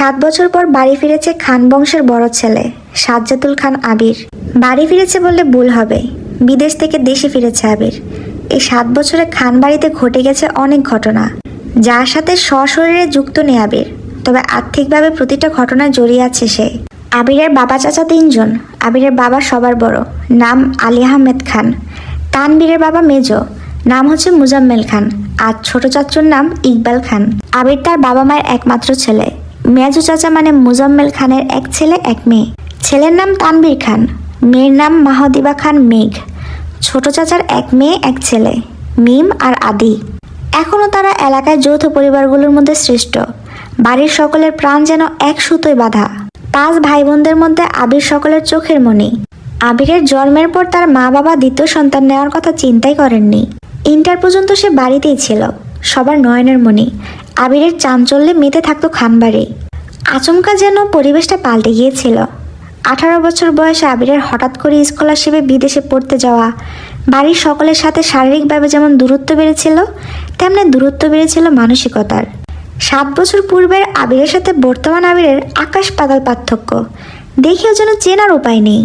সাত বছর পর বাড়ি ফিরেছে খান বংশের বড় ছেলে, সাজ্জাতুল খান আবির। বাড়ি ফিরেছে বললে ভুল হবে। বিদেশ থেকে দেশে ফিরেছে আবির। এই সাত বছরে খান বাড়িতে ঘটে গেছে অনেক ঘটনা। যার সাথে সশরীরে যুক্ত নেই আবির। তবে আর্থিকভাবে প্রতিটা ঘটনায় জড়িয়ে আছে সে। আবিরের বাবা চাচা তিনজন, আবিরের বাবা সবার বড়। নাম আলী আহমেদ খান। তানবীরের বাবা মেজো। নাম হচ্ছে মুজাম্মেল খান। আর ছোট চাচুর নাম ইকবাল খান। আবির তার বাবা মায়ের একমাত্র ছেলে। মেজো চাচা মানে মুজাম্মেল খানের এক ছেলে, এক মেয়ে। ছেলের নাম তানবীর খান, মেয়ের নাম মাহদিবা খান মেঘ। ছোট চাচার এক মেয়ে, এক ছেলে, মিম আর আদি। এখনও তারা এলাকায় যৌথ পরিবারগুলোর মধ্যে শ্রেষ্ঠ। বাড়ির সকলের প্রাণ যেন এক সুতোয় বাঁধা। পাঁচ ভাই বোনদের মধ্যে আবির সকলের চোখের মণি। আবিরের জন্মের পর তার মা বাবা দ্বিতীয় সন্তান নেওয়ার কথা চিন্তাই করেননি। ইন্টার পর্যন্ত সে বাড়িতেই ছিল। সবার নয়নের মণি। আবিরের চাঞ্চল্যে মেতে থাকতো খানবাড়ি আচমকা যেন পরিবেশটা পাল্টে গিয়েছিল। আঠারো বছর বয়সে আবিরের হঠাৎ করে স্কলারশিপে বিদেশে পড়তে যাওয়া, বাড়ির সকলের সাথে শারীরিকভাবে যেমন দূরত্ব বেড়েছিল, তেমনি দূরত্ব বেড়েছিল মানসিকতার। সাত বছর পূর্বের আবিরের সাথে বর্তমান আবিরের আকাশ পাতাল পার্থক্য। দেখেও যেন চেনার উপায় নেই।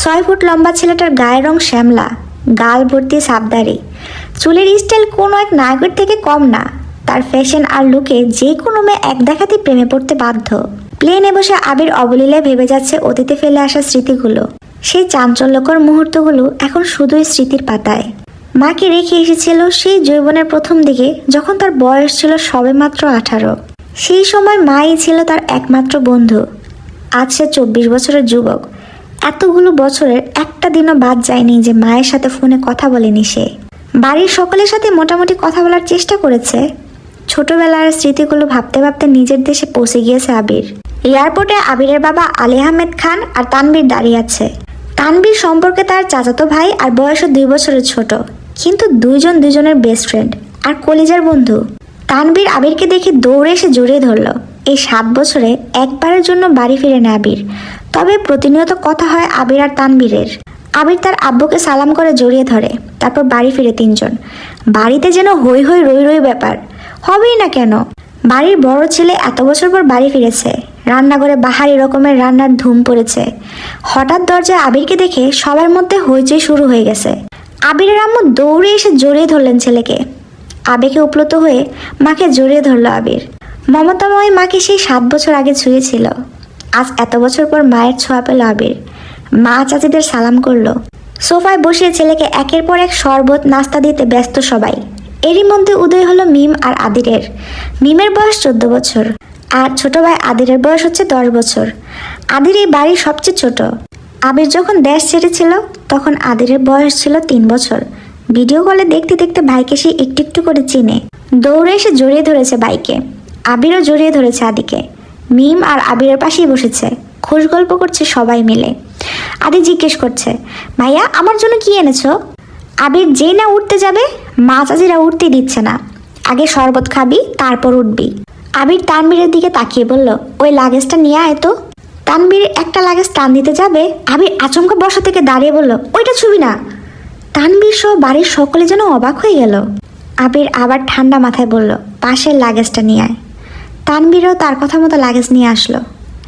ছয় ফুট লম্বা ছেলেটার গায়ের রং শ্যামলা, গাল ভর্তি সাবদারি চুলের স্টাইল কোনো এক নায়কের থেকে কম না। তার ফ্যাশন আর লুকে যে কোনো মেয়ে এক দেখাতে প্রেমে পড়তে বাধ্য। প্লেনে বসে আবির অবলীলায় ভেবে যাচ্ছে অতীতে ফেলে আসা স্মৃতিগুলো। সেই চাঞ্চল্যকর মুহূর্তগুলো এখন শুধুই স্মৃতির পাতায়। মাকে রেখে এসেছিল সেই যৌবনের প্রথম দিকে, যখন তার বয়স ছিল সবেমাত্র আঠারো। সেই সময় মাই ছিল তার একমাত্র বন্ধু। আজ সে চব্বিশ বছরের যুবক। এতগুলো বছরের একটা দিনও বাদ যায়নি যে মায়ের সাথে ফোনে কথা বলেনি সে। বাড়ির সকলের সাথে মোটামুটি কথা বলার চেষ্টা করেছে। ছোটবেলার স্মৃতিগুলো ভাবতে ভাবতে নিজের দেশে পৌঁছে গিয়েছে আবির। এয়ারপোর্টে আবিরের বাবা আলী আহমেদ খান আর তানবীর দাঁড়িয়ে আছে। তানবীর সম্পর্কে তার চাচাতো ভাই আর বয়সও দুই বছরের ছোট, কিন্তু দুইজন দুজনের বেস্ট ফ্রেন্ড আর কলিজার বন্ধু। তানবীর আবিরকে দেখে দৌড়ে এসে জড়িয়ে ধরলো। এই সাত বছরে একবারের জন্য বাড়ি ফিরে নেয় আবির। তবে প্রতিনিয়ত কথা হয় আবির আর তানবীরের আবির তার আব্বুকে সালাম করে জড়িয়ে ধরে, তারপর বাড়ি ফিরে তিনজন। বাড়িতে যেন হই হই রই রই ব্যাপার, হবেই না কেন? বাড়ির বড় ছেলে এত বছর পর বাড়ি ফিরেছে, রান্নাঘরে বাহারি রকমের রান্নার ধুম পড়েছে। হঠাৎ দরজায় আবিরকে দেখে সবার মধ্যে হইচই শুরু হয়ে গেছে। আবিরের আম্মু দৌড়ে এসে জড়িয়ে ধরলেন ছেলেকে। আবেগে উপলত হয়ে মাকে জড়িয়ে ধরল আবির। মমতাময় মাকে সেই সাত বছর আগে ছুঁয়েছিল। আজ এত বছর পর মায়ের ছোঁয়া পেল আবির। মা চাচিদের সালাম করল। সোফায় বসিয়ে ছেলেকে একের পর এক শরবত, নাস্তা দিতে ব্যস্ত সবাই। এরই মধ্যে উদয় হলো মিম আর আদিরের। মিমের বয়স চোদ্দ বছর আর ছোট ভাই আদিরের বয়স হচ্ছে দশ বছর। আদির এই বাড়ির সবচেয়ে ছোট। আবির যখন দেশ ছেড়েছিল, তখন আদিরের বয়স ছিল তিন বছর। ভিডিও কলে দেখতে দেখতে ভাইকে সে একটু একটু করে চিনে। দৌড়ে এসে জড়িয়ে ধরেছে বাইকে আবিরও জড়িয়ে ধরেছে আদিকে। মিম আর আবিরের পাশেই বসেছে। খোশ গল্প করছে সবাই মিলে। আদি জিজ্ঞেস করছে, ভাইয়া, আমার জন্য কি এনেছো? আবির যেই না উঠতে যাবে মা চাচিরা উঠতে দিচ্ছে না। আগে শরবত খাবি, তারপর উঠবি। আবির তানবীরের দিকে তাকিয়ে বলল, ওই লাগেজটা নিয়ে আয় তো। তানবীর একটা লাগেজ টান দিতে যাবে, আবির আচমকা বসা থেকে দাঁড়িয়ে বলল, ওইটা ছবি না। তানবীর সহ বাড়ির সকলে যেন অবাক হয়ে গেল। আবির আবার ঠান্ডা মাথায় বলল, পাশের লাগেজটা নিয়ে আয়। তানবীরও তার কথা মতো লাগেজ নিয়ে আসলো।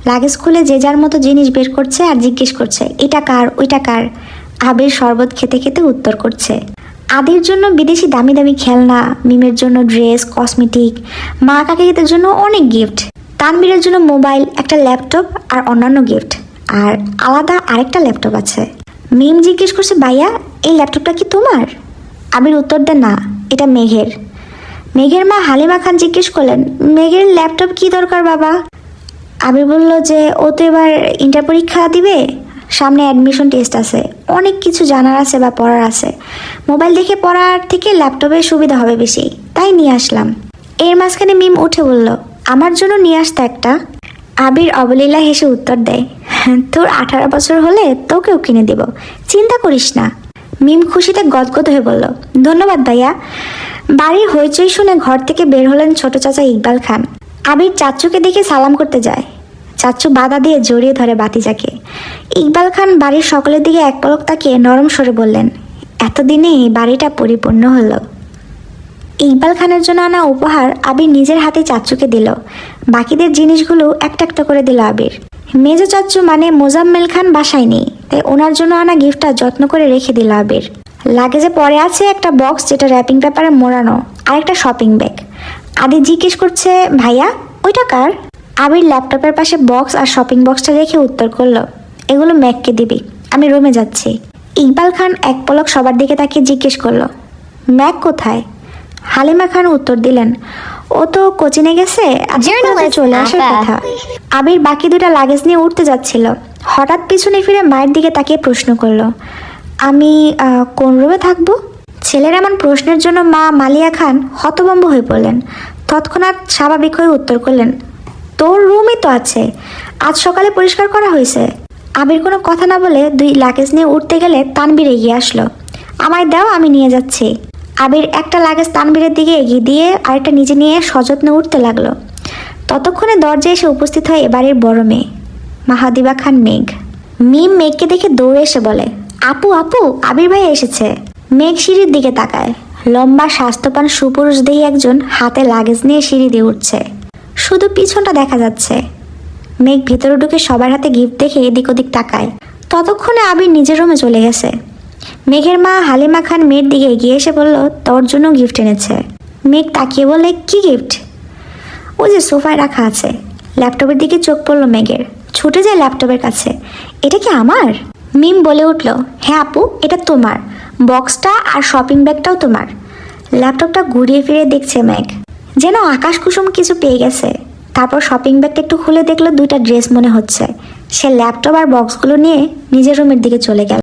লাগেজ খুলে যে যার মতো জিনিস বের করছে আর জিজ্ঞেস করছে, এটা কার? ওইটা কার? আবির শরবত খেতে খেতে উত্তর করছে, আদির জন্য বিদেশি দামি দামি খেলনা, মিমের জন্য ড্রেস, কসমেটিক, মা কাকিদের জন্য অনেক গিফট, তানবীরের জন্য মোবাইল, একটা ল্যাপটপ আর অন্যান্য গিফট, আর আলাদা আরেকটা ল্যাপটপ আছে। মিম জিজ্ঞেস করছে, ভাইয়া, এই ল্যাপটপটা কি তোমার? আবির উত্তর দেন না, এটা মেঘের। মেঘের মা হালিমা খান জিজ্ঞেস করলেন, মেঘের ল্যাপটপ কি দরকার বাবা? আবির বলল যে, ও তো এবার ইন্টার পরীক্ষা দিবে? সামনে অ্যাডমিশন টেস্ট আছে। অনেক কিছু জানার আছে বা পড়ার আছে। মোবাইল দেখে পড়ার থেকে ল্যাপটপের সুবিধা হবে বেশি। তাই নিয়ে আসলাম। এর মাঝখানে মিম উঠে বলল, আমার জন্য নিয়ে আসতে একটা। আবির অবলীলা হেসে উত্তর দেয়, তোর আঠারো বছর হলে তোকেও কিনে দিব। চিন্তা করিস না। মিম খুশিতে গদগদ হয়ে বলল, ধন্যবাদ ভাইয়া বাড়ির হইচই শুনে ঘর থেকে বের হলেন ছোট চাচা ইকবাল খান। আবির চাচুকে দেখে সালাম করতে যায়। চাচু বাধা দিয়ে জড়িয়ে ধরে বাতিজাকে। ইকবাল খান বাড়ির সকলের দিকে এক পলক তাকিয়ে নরম সরে বললেন, এতদিনে এই বাড়িটা পরিপূর্ণ হলো। ইকবাল খানের জন্য আনা উপহার আবির নিজের হাতে চাচ্চুকে দিল। বাকিদের জিনিসগুলো একটা একটা করে দিল আবির। মেজো চাচ্চু মানে মোজাম্মেল খান বাসায় নেই, তাই ওনার জন্য আনা গিফটটা যত্ন করে রেখে দিল আবির। লাগেজে পরে আছে একটা বক্স যেটা র্যাপিং পেপারে মোড়ানো আর একটা শপিং ব্যাগ। আদি জিজ্ঞেস করছে, ভাইয়া, ওইটা কার? আবির ল্যাপটপের পাশে বক্স আর শপিং বক্সটা রেখে উত্তর করল এগুলো ম্যাককে দিবি আমি রুমে যাচ্ছি। ইকবাল খান এক পলক সবার দিকে তাকিয়ে জিজ্ঞেস করল ম্যাক কোথায়? হালিমা খান উত্তর দিলেন ও তো কোচিনে গেছে চলে আসার কথা। আবির বাকি দুটা লাগেজ নিয়ে উঠতে যাচ্ছিল। হঠাৎ পিছনে ফিরে মায়ের দিকে তাকিয়ে প্রশ্ন করল আমি কোন রুমে থাকব? ছেলের এমন প্রশ্নের জন্য মা মালিয়া খান হতভম্ব হয়ে পড়লেন। তৎক্ষণাৎ স্বাভাবিক হয়ে উত্তর করলেন তোর রুমই তো আছে। আজ সকালে পরিষ্কার করা হয়েছে। আবির কোনো কথা না বলে দুই লাগেজ নিয়ে উঠতে গেলে তানবীর এগিয়ে আসলো। আমায় দাও, আমি নিয়ে যাচ্ছি। আবির একটা লাগেজ তানবীরের দিকে এগিয়ে দিয়ে আরেকটা নিজে নিয়ে সযত্নে উঠতে লাগল। ততক্ষণে দরজায় এসে উপস্থিত হয় এবারের বড় মেয়ে, মাহাদিবা খান মেঘ। মিম মেঘকে দেখে দৌড়ে এসে বলে, আপু আপু, আবির ভাই এসেছে। মেঘ সিঁড়ির দিকে তাকায়। লম্বা স্বাস্থ্যবান সুপুরুষ দেহি একজন হাতে লাগেজ নিয়ে সিঁড়ি দিয়ে উঠছে। শুধু পিছনটা দেখা যাচ্ছে। মেঘ ভেতরে ঢুকে সবার হাতে গিফট দেখে এদিক ওদিক তাকায়। ততক্ষণে আবির নিজের রুমে চলে গেছে। মেঘের মা, হালিমা খান, মেয়ের দিকে এগিয়ে এসে বলল, তোর জন্য গিফট এনেছে। মেঘ তাকিয়ে বলে কি গিফট ও যে সোফায় রাখা আছে। ল্যাপটপের দিকে চোখ পড়ল মেঘের। ছুটে যায় ল্যাপটপের কাছে। এটা কি আমার? মিম বলে উঠল হ্যাঁ আপু, এটা তোমার। বক্সটা আর শপিং ব্যাগটাও তোমার। ল্যাপটপটা ঘুরিয়ে ফিরে দেখছে মেঘ। যেন আকাশ কুসুম কিছু পেয়ে গেছে। তারপর শপিং ব্যাগটা একটু খুলে দেখল দুইটা ড্রেস মনে হচ্ছে। সে ল্যাপটপ আর বক্সগুলো নিয়ে নিজের রুমের দিকে চলে গেল।